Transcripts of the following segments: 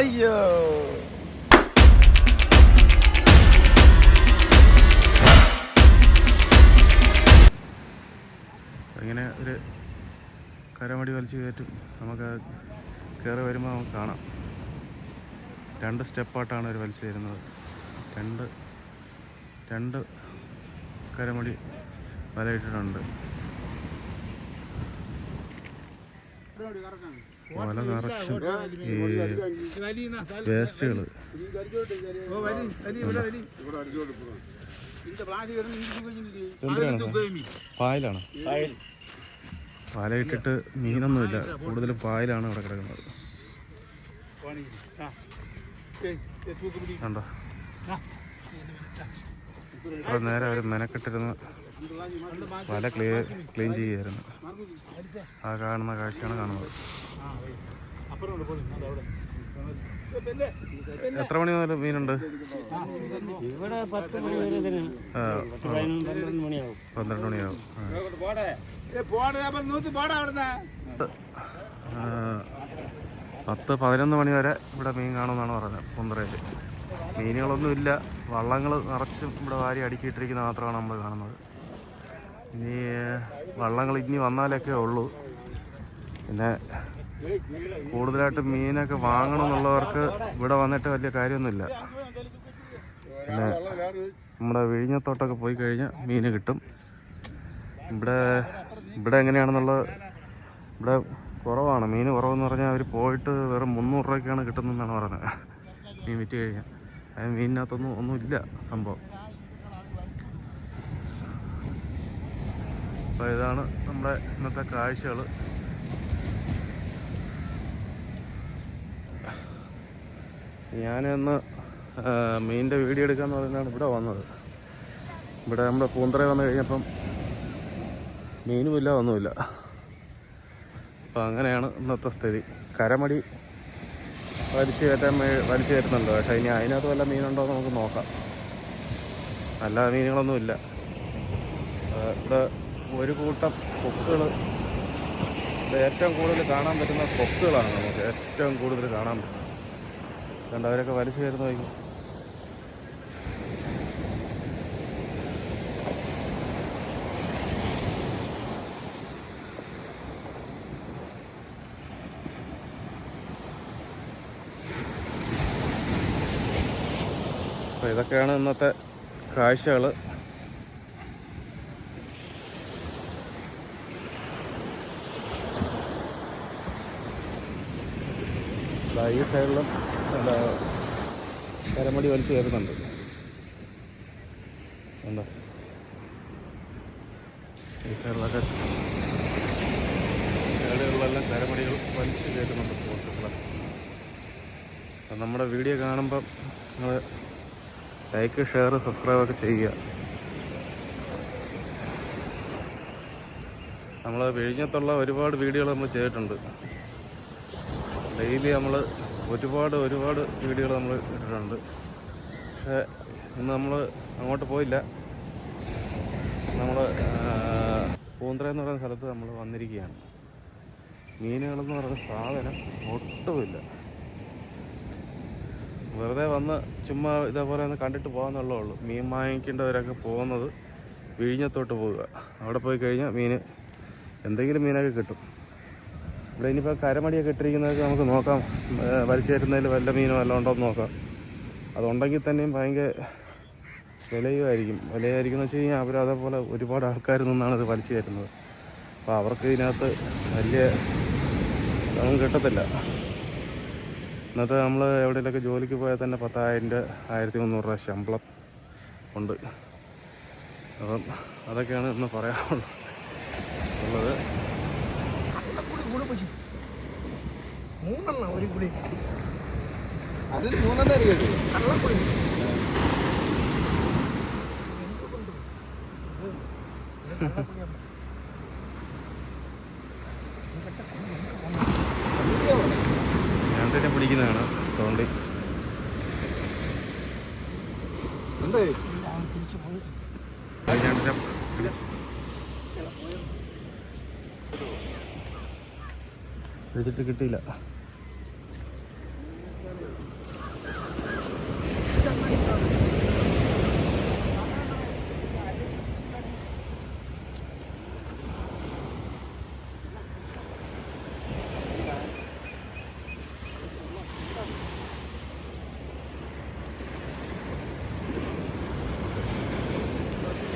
അയ്യോ. ഇങ്ങനെ ഒരു കരമടി വലിച്ചു കയറ്റും. നമുക്ക് കയറി വരുമ്പോൾ നമുക്ക് കാണാം. രണ്ട് സ്റ്റെപ്പായിട്ടാണ് അവർ വലിച്ചു തരുന്നത് രണ്ട് രണ്ട് കരമടി വലയിട്ടിട്ടുണ്ട്. വല നിറച്ചും ഈ വേസ്റ്റുകൾ എന്തിനാണ്? പായലാണ്. പാലയിട്ടിട്ട് മീനൊന്നുമില്ല. കൂടുതലും പായലാണ് അവിടെ കിടക്കുന്നത്. കണ്ടോ? നേരെ നേരം അവർ മെനക്കെട്ടിരുന്ന് വല ക്ലിയർ ക്ലീൻ ചെയ്യുമായിരുന്നു ആ കാണുന്ന കാഴ്ചയാണ് കാണുന്നത്. എത്ര മണി മുതൽ മീനുണ്ട്? ഇവിടെ പത്ത് മണി വരെ പന്ത്രണ്ട് മണിയാവും. പന്ത്രണ്ട് പത്ത് പതിനൊന്ന് മണി വരെ ഇവിടെ മീൻ കാണുമെന്നാണ് പറഞ്ഞത് കുന്തറയിൽ മീനുകളൊന്നുമില്ല. വള്ളങ്ങൾ നിറച്ചും ഇവിടെ വാരി അടുക്കിയിട്ടിരിക്കുന്നത് മാത്രമാണ് നമ്മൾ കാണുന്നത്. ഇനി വള്ളങ്ങൾ ഇനി വന്നാലൊക്കെ ഉള്ളൂ. പിന്നെ കൂടുതലായിട്ട് മീനൊക്കെ വാങ്ങണം എന്നുള്ളവർക്ക് ഇവിടെ വന്നിട്ട് വലിയ കാര്യമൊന്നുമില്ല. പിന്നെ നമ്മുടെ വിഴിഞ്ഞത്തോട്ടൊക്കെ പോയി കഴിഞ്ഞാൽ മീൻ കിട്ടും. ഇവിടെ ഇവിടെ എങ്ങനെയാണെന്നുള്ളത് ഇവിടെ കുറവാണ്. മീൻ കുറവെന്ന് പറഞ്ഞാൽ അവർ പോയിട്ട് വെറും മുന്നൂറ് രൂപയ്ക്കാണ് കിട്ടുന്നതെന്നാണ് പറഞ്ഞത്. മീൻ വിറ്റ് കഴിഞ്ഞാൽ മീനിനകത്തൊന്നും ഒന്നുമില്ല സംഭവം. അപ്പോൾ ഇതാണ് നമ്മുടെ ഇന്നത്തെ കാഴ്ചകൾ ഞാനിന്ന് മീനിന്റെ വീഡിയോ എടുക്കാമെന്ന് പറഞ്ഞാണ് ഇവിടെ വന്നത്. ഇവിടെ നമ്മുടെ പൂന്തറ വന്നു കഴിഞ്ഞപ്പം മീനുമില്ല ഒന്നുമില്ല. അപ്പോൾ അങ്ങനെയാണ് ഇന്നത്തെ സ്ഥിതി. കരമടി വലിച്ചു കയറ്റാൻ വലിച്ചു കയറ്റുന്നുണ്ട്. പക്ഷേ ഇനി അതിനകത്ത് വല്ല മീനുണ്ടോ എന്ന് നമുക്ക് നോക്കാം. നല്ല മീനുകളൊന്നുമില്ല. ഇവിടെ ഒരു കൂട്ടം കൊക്കുകൾ ഏറ്റവും കൂടുതൽ കാണാൻ പറ്റുന്ന കൊക്കുകളാണ് നമുക്ക് ഏറ്റവും കൂടുതൽ കാണാൻ പറ്റുന്നത്. കണ്ട് അവരൊക്കെ വലിച്ചു കയറുന്ന വയ്ക്കും അപ്പോൾ ഇതൊക്കെയാണ് ഇന്നത്തെ കാഴ്ചകൾ ഈ സൈഡിലും എന്താ കരമടി വലിച്ചു കയറുന്നുണ്ട്. എന്താ ഈ സൈഡിലൊക്കെ സൈഡുകളിലെല്ലാം കരമടികൾ വലിച്ചു കയറ്റുന്നുണ്ട് സുഹൃത്തുക്കളെ. അപ്പം നമ്മുടെ വീഡിയോ കാണുമ്പം നിങ്ങൾ ലൈക്ക് ഷെയർ സബ്സ്ക്രൈബ് ഒക്കെ ചെയ്യുക. നമ്മൾ വിഴിഞ്ഞത്തുള്ള ഒരുപാട് വീഡിയോകൾ നമ്മൾ ചെയ്തിട്ടുണ്ട്. ഡെയിലി നമ്മൾ ഒരുപാട് ഒരുപാട് വീഡിയോകൾ നമ്മൾ ഇട്ടിട്ടുണ്ട്. പക്ഷേ ഇന്ന് നമ്മൾ അങ്ങോട്ട് പോയില്ല. നമ്മൾ പൂന്തറ എന്ന് പറയുന്ന സ്ഥലത്ത് നമ്മൾ വന്നിരിക്കുകയാണ്. മീനുകളെന്ന് പറയുന്ന സാധനം ഒട്ടുമില്ല. വെറുതെ വന്ന് ചുമ്മാ ഇതേപോലെ ഒന്ന് കണ്ടിട്ട് പോകാമെന്നുള്ളേ ഉള്ളൂ. മീൻ വാങ്ങിക്കേണ്ടവരൊക്കെ പോകുന്നത് വിഴിഞ്ഞത്തോട്ട് പോവുക. അവിടെ പോയി കഴിഞ്ഞാൽ മീൻ എന്തെങ്കിലും മീനൊക്കെ കിട്ടും. ഇവിടെ ഇനിയിപ്പോൾ കരമടിയൊക്കെ ഇട്ടിരിക്കുന്നതൊക്കെ നമുക്ക് നോക്കാം. വലിച്ചേരുന്നതിൽ വല്ല മീനോ വല്ല ഉണ്ടോ എന്ന് നോക്കാം. അതുണ്ടെങ്കിൽ തന്നെയും ഭയങ്കര വിലയുമായിരിക്കും. വിലയായിരിക്കും എന്ന് വെച്ച് കഴിഞ്ഞാൽ അവർ അതേപോലെ ഒരുപാട് ആൾക്കാർ നിന്നാണ് ഇത് വലിച്ചു കയറ്റുന്നത്. അപ്പോൾ അവർക്ക് ഇതിനകത്ത് വലിയ ഒന്നും കിട്ടത്തില്ല. ഇന്നത്തെ നമ്മൾ എവിടെയെങ്കിലൊക്കെ ജോലിക്ക് പോയാൽ തന്നെ പത്തായിരം രൂപ ആയിരത്തി മുന്നൂറ് രൂപ ശമ്പളം ഉണ്ട്. അപ്പം അതൊക്കെയാണ് ഇന്ന് പറയാനുള്ളത്. ഉള്ളത്. മൂന്നെണ്ണം ഒരു കുളി അതിൽ മൂന്നെണ്ണ അറിയാം ഞാൻ തന്നെ പിടിക്കുന്നതാണ്. തോണ്ടി എന്തേ? അടിച്ചിട്ട് കിട്ടിയില്ല.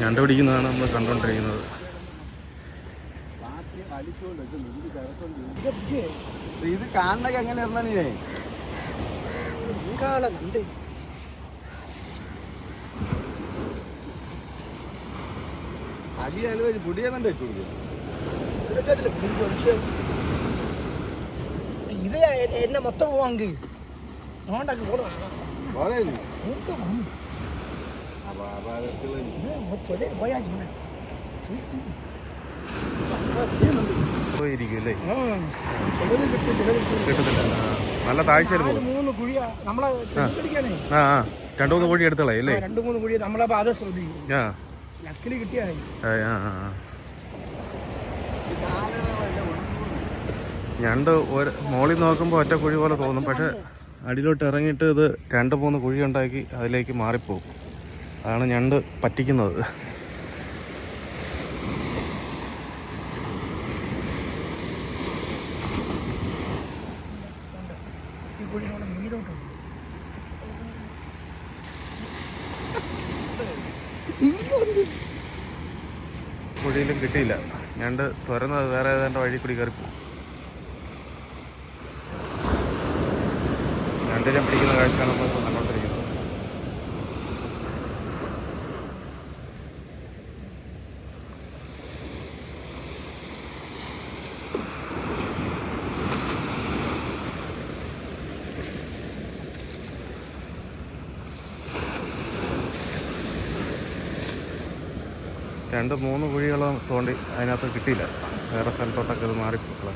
കണ്ടുപിടിക്കുന്നതാണ് നമ്മൾ കണ്ടുകൊണ്ടിരിക്കുന്നത് ഇത് കാണണൊക്കെ എങ്ങനെ ഇരുന്നാ നീ അടി അലുവ പൊടിയെന്നെ വെച്ചു ഇത് എന്നെ മൊത്തം പോവാങ്ക് നോണ്ടാക്കി പോണം? പോയാ പോയിരിക്കും അല്ലേ കിട്ടത്തില്ല. നല്ല താഴ്ചയിൽ പോകും മൂന്ന് കുഴിയാ. നമ്മളെ ആ. ആ രണ്ടു മൂന്ന് കുഴി എടുത്തോളേ അല്ലേ? രണ്ടു മൂന്ന് കുഴി. നമ്മളെ അത് ശ്രദ്ധിക്കും. ആ. ലക്കിൽ കിട്ടിയാ ആ, ആ, ആ, ആ. ഞണ്ട് ഒരു മോളിൽ നോക്കുമ്പോൾ ഒറ്റ കുഴി പോലെ തോന്നും. പക്ഷെ അടിയിലോട്ട് ഇറങ്ങിയിട്ട് ഇത് രണ്ട് മൂന്ന് കുഴി ഉണ്ടാക്കി അതിലേക്ക് മാറിപ്പോകും. അതാണ് ഞണ്ട് പറ്റിക്കുന്നത്. കുഴിയിലും കിട്ടിയില്ല. ഞണ്ട് തുറന്നത് വേറെ ഏതാണ്ട് വഴി കൂടി പോകും ഞണ്ടിനെ പിടിക്കുന്ന കാഴ്ച നമ്മൾ രണ്ട് മൂന്ന് കുഴികളും തോണ്ടി അതിനകത്ത് കിട്ടിയില്ല. വേറെ സ്ഥലത്തോട്ടൊക്കെ ഇത് മാറിപ്പോയി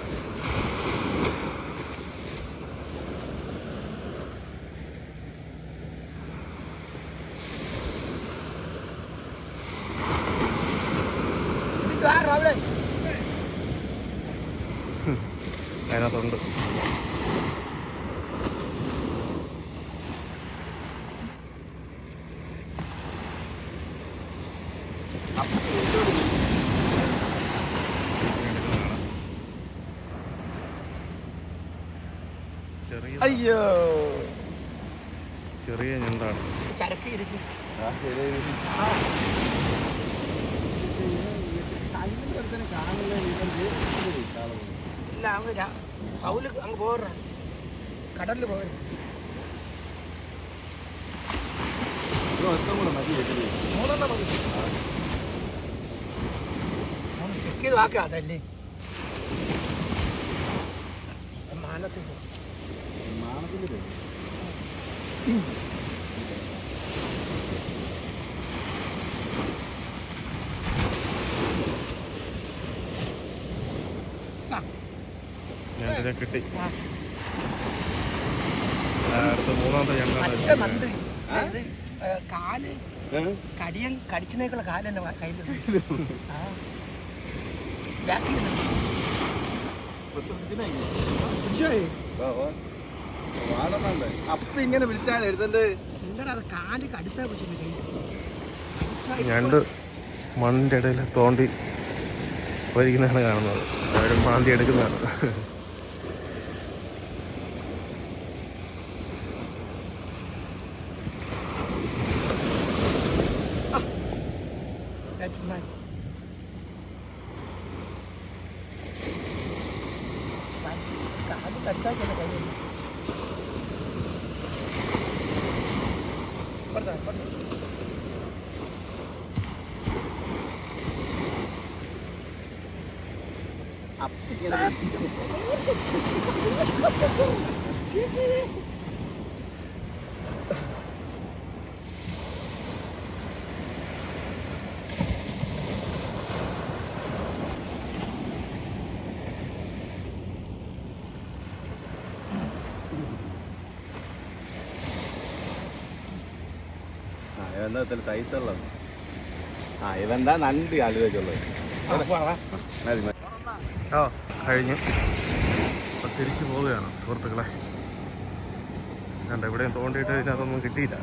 ഇത് ആരും അവിടെ അതിനകത്തുണ്ട് ചെറിയ അയ്യോ. ചെറിയ ഞണ്ടാണ്. ചരക്ക് ഇരിക്കും. ഇല്ല അങ്ങ് പൗൽ അങ്ങ് പോകറ കടലിൽ പോകരുത്. മൂന്നെണ്ണം മതി. ചെക്ക് ചെയ്ത് വാക്കുക അതല്ലേ. മാനത്തിൽ പോ ഞണ്ടിനെ കിട്ടി. അടുത്ത മൂന്നാമത്തെ ഞണ്ടാണ് കാൽ? കടിയൻ കടിച്ചനേക്കുള്ള കാൽ തന്നെ കയ്യിൽ ബാക്കിൽ അപ്പൊ ഇങ്ങനെ വിളിച്ചാൽ എഴുതണ്ട് ഞണ്ട് മണ്ണിന്റെ ഇടയിൽ തോണ്ടി വരിക്കുന്നതാണ് കാണുന്നത്. അവർ മാന്തി എടുക്കുന്നതാണ്. കാൽ കടുത്താ ചില കയ്യിൽ പറഞ്ഞോ പറഞ്ഞോ അപ്പൊ ഇങ്ങനെ ആ ഇവന്താ ഇത്ര സൈസ് ഉള്ളത് ആ ഇവന്താ നണ്ട് ആലുവയ്ക്കുള്ളത് ആ, വാ, വാ. മതി മതി ഓ കഴിഞ്ഞു അപ്പോൾ തിരിച്ചു പോവുകയാണ്. സുഹൃത്തുക്കളെ കണ്ട ഇവിടെയും തോണ്ടിയിട്ട് ഇതിനകത്തൊന്നും കിട്ടിയില്ല.